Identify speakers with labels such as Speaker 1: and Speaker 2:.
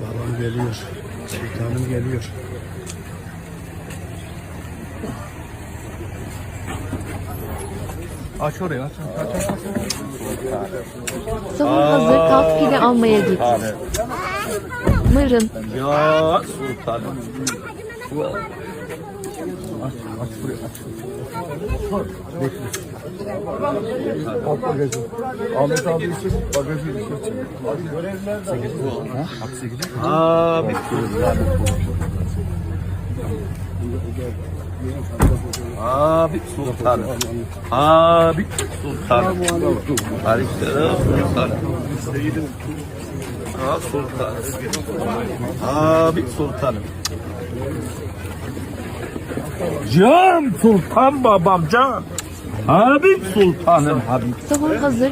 Speaker 1: Babam geliyor. Sultanım geliyor.
Speaker 2: Aç orayı aç. aç, aç.
Speaker 3: Sahur hazır kalk pide almaya git. Mırın.
Speaker 2: Ya sultanım. Aç, aç burayı aç.
Speaker 1: Kalk bagajı. Ahmet abi için bagajı için.
Speaker 2: Abi sultanım. Abi sultanım. Abi sultanım. Harika sultanım. Ha sultanım. Abi sultanım. Can sultan babam can. Habib sultanım Habib.
Speaker 3: Sahur hazır